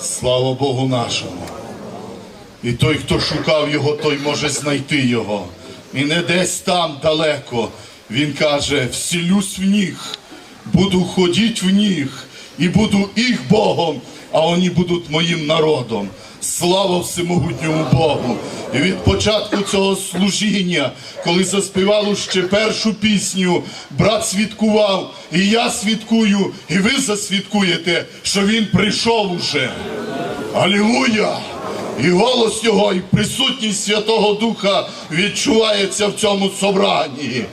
Слава Богу нашому. І той, хто шукав його, той може знайти його. І не десь там далеко. Він каже: вселюсь в них, буду ходити в них, і буду їх Богом, а вони будуть моїм народом. Слава всемогутньому Богу! І від початку цього служіння, коли заспівали ще першу пісню, брат свідкував, і я свідкую, і ви засвідкуєте, що він прийшов уже. Алілуя! І голос його, і присутність Святого Духа відчувається в цьому собранні.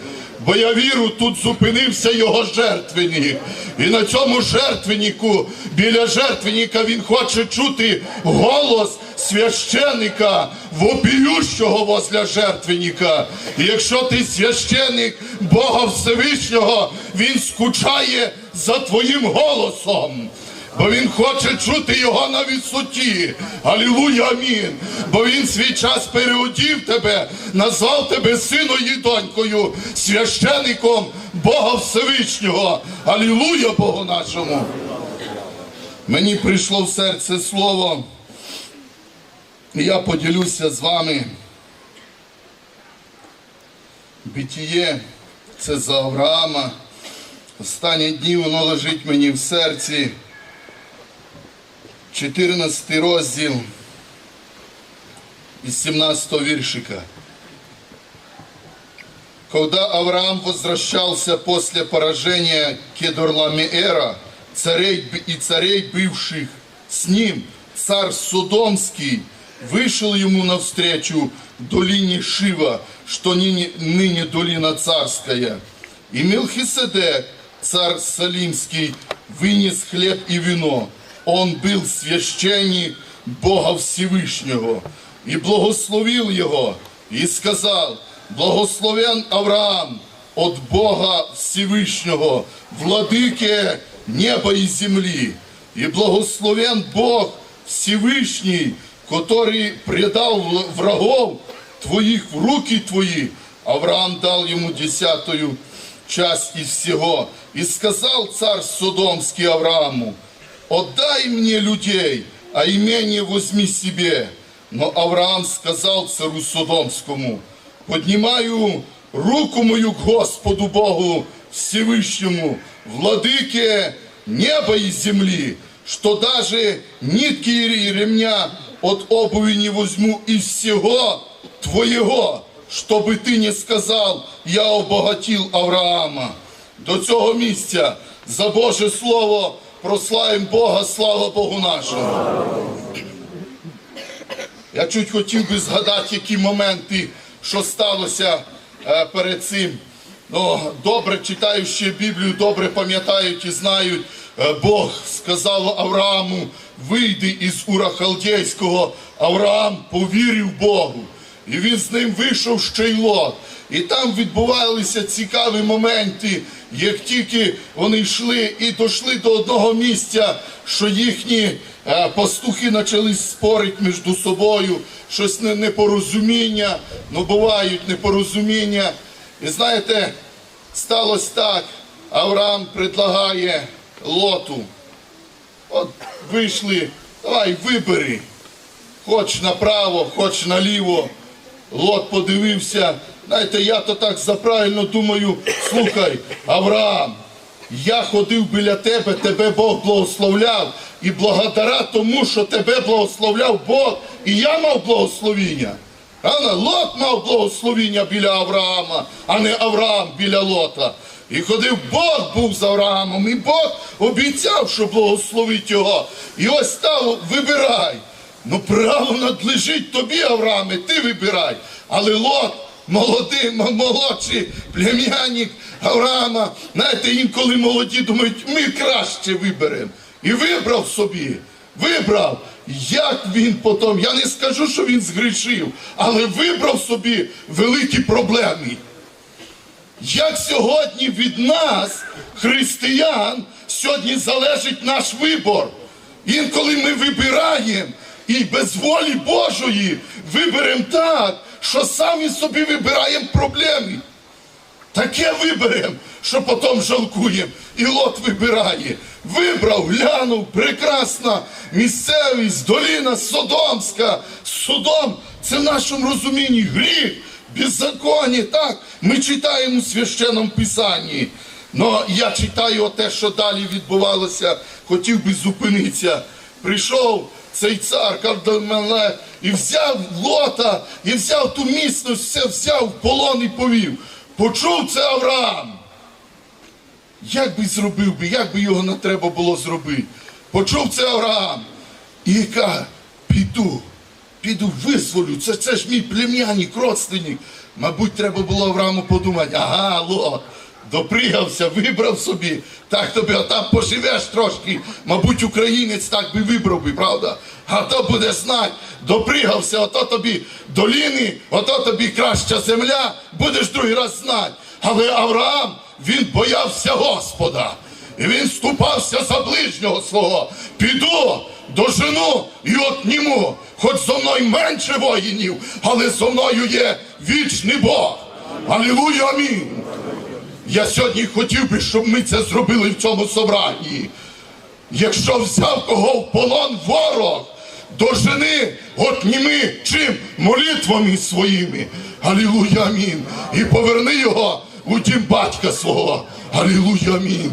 Бо я вірю, тут зупинився його жертвенник. І на цьому жертвеннику, біля жертвенника, він хоче чути голос священника, вопіющого возле жертвенника. І якщо ти священник Бога Всевишнього, він скучає за твоїм голосом. Бо він хоче чути його на висоті. Алілуя, амін. Бо він свій час переодів тебе, назвав тебе сином і донькою, священником Бога Всевишнього. Алілуя Богу нашому. Мені прийшло в серце слово, і я поділюся з вами. Битіє це за Авраама. Останні дні воно лежить мені в серці. 14 розділ из 17 виршика. Когда Авраам возвращался после поражения Кедорламеэра, царей и царей бывших с ним, царь Содомский вышел ему навстречу в долине Шива, что ныне, ныне долина царская. И Мелхиседек, царь Салимский, вынес хлеб и вино. Он был священник Бога Всевышнего и благословил его и сказал, благословен Авраам от Бога Всевышнего, владыке неба и земли, и благословен Бог Всевышний, который предал врагов твоих в руки твои. Авраам дал ему десятую часть из всего. И сказал царь Содомский Аврааму, отдай мне людей, а имение возьми себе. Но Авраам сказал царю Содомскому, поднимаю руку мою к Господу Богу Всевышнему, владыке неба и земли, что даже нитки и ремня от обуви не возьму из всего твоего, чтобы ты не сказал, я обогатил Авраама. До цього місця за Боже Слово прославимо Бога, слава Богу нашому. Я чуть хотів би згадати, які моменти, що сталося е, перед цим. Ну, добре читаючи Біблію, добре пам'ятають і знають, е, Бог сказав Аврааму, вийди із Ура Халдейського. Авраам повірив Богу. І він з ним вийшов ще й лот. І там відбувалися цікаві моменти, як тільки вони йшли і дійшли до одного місця, що їхні е, пастухи почали спорити між собою, щось непорозуміння, ну бувають непорозуміння. І знаєте, сталося так, Авраам предлагає лоту. От вийшли, давай вибери. Хоч направо, хоч наліво. Лот подивився. Знаєте, я то так заправильно думаю, слухай, Авраам, я ходив біля тебе, тебе Бог благословляв. І благодаря тому, що тебе благословляв Бог, і я мав благословіння. Правда? Лот мав благословіння біля Авраама, а не Авраам біля Лота. І ходив Бог був з Авраамом, і Бог обіцяв, що благословить його. І ось став, вибирай. Ну, право надлежить тобі, Аврааме, ти вибирай. Але Лот, молодий, молодший плем'янник Авраама, знаєте, інколи молоді думають, ми краще виберемо. І вибрав собі, вибрав. Як він потім, я не скажу, що він згрішив, але вибрав собі великі проблеми. Як сьогодні від нас, християн, сьогодні залежить наш вибор. Інколи ми вибираємо і без волі Божої виберемо так, що самі собі вибираємо проблеми. Таке виберемо, що потім жалкуємо. І лот вибирає. Вибрав, глянув, прекрасна місцевість, доліна Содомська. Содом це в нашому розумінні гріх, беззаконні, так? Ми читаємо у священному писанні. Но я читаю те, що далі відбувалося, хотів би зупинитися. Прийшов цей цар Кавдамеле і взяв лота, і взяв ту міцність, все взяв в полон і повів. Почув це Авраам. Як би зробив би, як би його не треба було зробити? Почув це Авраам. І каже, піду, піду, визволю. Це, це ж мій плем'яник, родственник. Мабуть, треба було Аврааму подумати, ага, лот, допригався, вибрав собі, так тобі, а там поживеш трошки. Мабуть, українець так би вибрав би, правда? А то буде знати, допригався, ото тобі доліни, ото тобі краща земля, будеш другий раз знати. Але Авраам, він боявся Господа. І він ступався за ближнього свого. Піду, дожену і отніму. Хоч зо мною менше воїнів, але зо мною є вічний Бог. Алілуя, амінь. Я сьогодні хотів би, щоб ми це зробили в цьому собранні. Якщо взяв кого в полон ворог, дожени, отніми чим? Молитвами своїми. Алілуя, амінь. І поверни його у дім батька свого. Алілуя, амінь.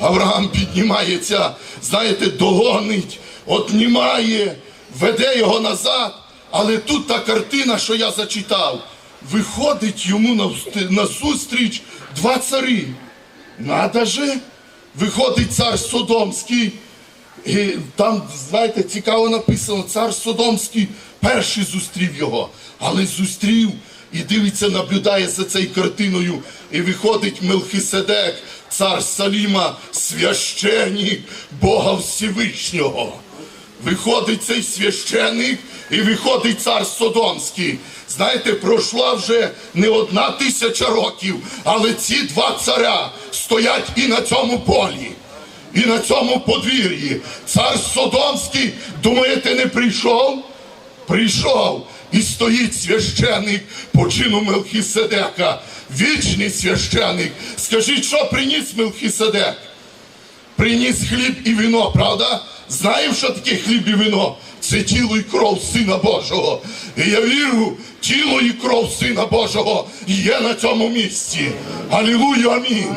Авраам піднімається, знаєте, догонить, отнімає, веде його назад. Але тут та картина, що я зачитав, виходить йому назустріч два цари. Надо же, виходить цар Содомський, і там, знаєте, цікаво написано, цар Содомський перший зустрів його, але зустрів і дивиться, наблюдає за цією картиною, і виходить Мелхиседек, цар Саліма, священник Бога Всевишнього. Виходить цей священик і виходить цар Содомський. Знаєте, пройшла вже не одна тисяча років, але ці два царя стоять і на цьому полі, і на цьому подвір'ї. Цар Содомський, думаєте, не прийшов? Прийшов і стоїть священик по чину Мелхіседека, вічний священик. Скажіть, що приніс Мелхіседек? приніс хліб і вино, правда? Знаємо, що таке хліб і вино? Це тіло і кров Сина Божого. І я вірю, тіло і кров Сина Божого є на цьому місці. Алілуя, амінь.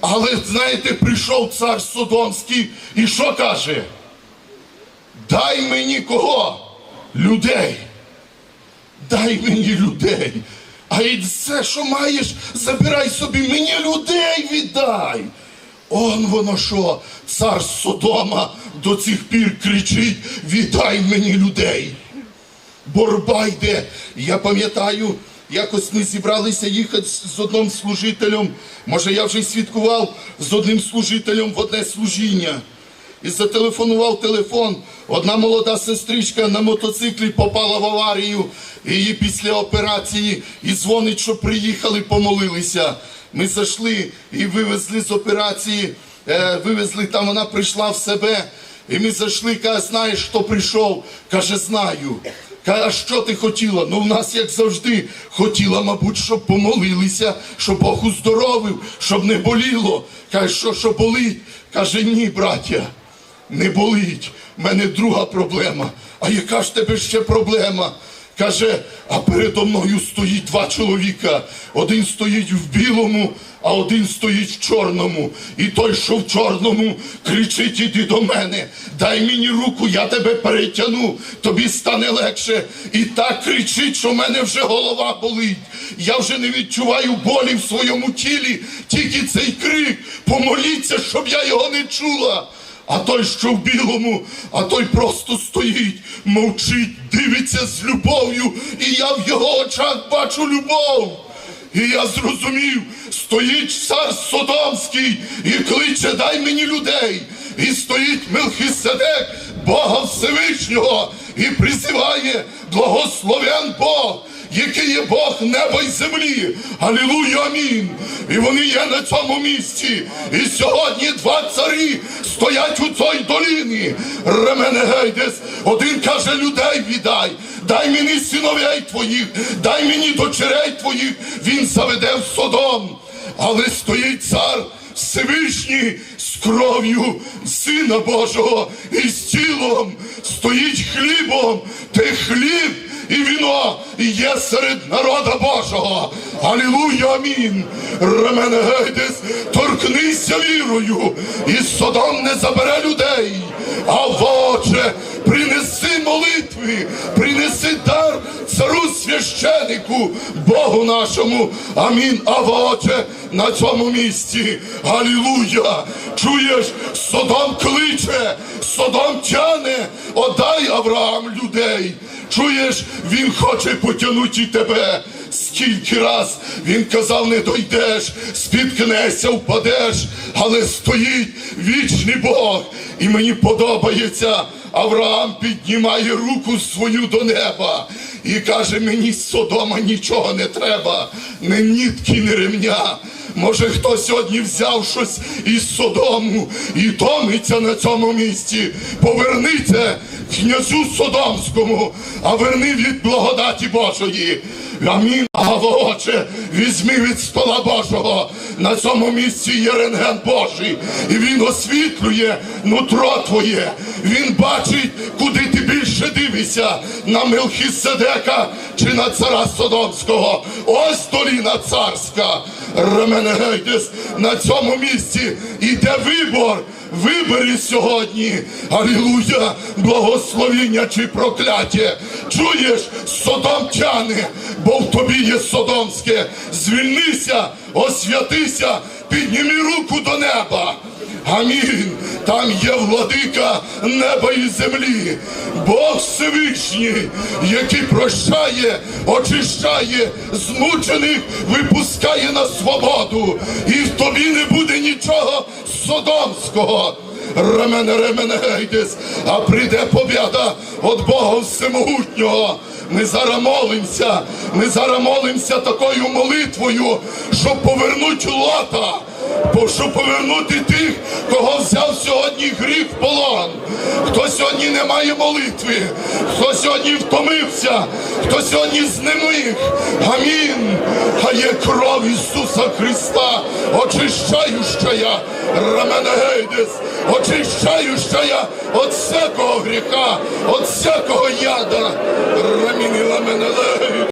Але знаєте, прийшов цар Содомський і що каже? Дай мені кого? Людей. Дай мені людей. А і все, що маєш, забирай собі, мені людей віддай. Он воно що, цар Содома до цих пір кричить: віддай мені людей. Борба йде. Я пам'ятаю, якось ми зібралися їхати з одним служителем. Може, я вже й свідкував з одним служителем в одне служіння. І зателефонував телефон. Одна молода сестричка на мотоциклі попала в аварію. Її після операції і дзвонить, що приїхали, помолилися. Ми зайшли і вивезли з операції, е, вивезли там, вона прийшла в себе. І ми зайшли, каже, знаєш, хто прийшов? Каже, знаю. Каже, а що ти хотіла? Ну, в нас, як завжди, хотіла, мабуть, щоб помолилися, щоб Бог уздоровив, щоб не боліло. Каже, що, що болить? Каже, ні, браття, не болить. В мене друга проблема. А яка ж тебе ще проблема? Каже, а передо мною стоїть два чоловіка. Один стоїть в білому, а один стоїть в чорному. І той, що в чорному, кричить: іди до мене, дай мені руку, я тебе перетягну, тобі стане легше. І так кричить, що в мене вже голова болить. Я вже не відчуваю болі в своєму тілі, тільки цей крик. Помоліться, щоб я його не чула. А той, що в білому, а той просто стоїть, мовчить, дивиться з любов'ю, і я в його очах бачу любов. І я зрозумів, стоїть цар Содомський і кличе, дай мені людей. І стоїть Мелхиседек, Бога Всевишнього, і призиває благословен Бог який є Бог неба й землі. Алілуя, амінь. І вони є на цьому місці. І сьогодні два царі стоять у цій доліні. Ременегейдес. Один каже, людей віддай. Дай мені синовей твоїх, дай мені дочерей твоїх. Він заведе в Содом. Але стоїть цар Всевишній з кров'ю Сина Божого і з тілом стоїть хлібом, те хліб і віно є серед народа Божого. Алілуя, амін. Ремене гейдес, торкнися вірою, і Содом не забере людей. А воче, принеси молитви, принеси дар цару священику, Богу нашому. Амін. А воче на цьому місці. Алілуя! Чуєш, Содом кличе, Содом тяне, отдай Авраам людей. Чуєш, він хоче потягнути тебе. Скільки раз він казав, не дойдеш, спіткнешся, впадеш, але стоїть вічний Бог. І мені подобається, Авраам піднімає руку свою до неба і каже: мені з Содома нічого не треба, ні нітки, ні ремня. Може, хто сьогодні взяв щось із Содому і томиться на цьому місці. Поверни це князю Содомському, а верни від благодаті Божої. Амін. А отче, візьми від стола Божого. На цьому місці є рентген Божий. І він освітлює нутро твоє. Він бачить, куди ти більше дивишся. На Мелхіседека чи на цара Содомського. Ось доліна царська. Ременегейдес на цьому місці йде вибор. Вибери сьогодні, алілуя, благословіння чи прокляття. Чуєш, Содом тяне, бо в тобі є Содомське. Звільнися, освятися, підніми руку до неба. Амінь. Там є владика неба і землі, Бог Всевишній, який прощає, очищає, змучених випускає на свободу. І в тобі не буде нічого содомського. Ремене, ремене, гейдес, а прийде побіда від Бога Всемогутнього. Ми зараз молимося, ми зараз молимося такою молитвою, щоб повернути лота, щоб повернути тих, кого взяв сьогодні гріх в полон. Хто сьогодні не має молитви, хто сьогодні втомився, хто сьогодні знемиг. Амін. А є кров Ісуса Христа, очищающая, раменегейдес, очищающая от всякого гріха, от всякого яда. Раміни ламенелей.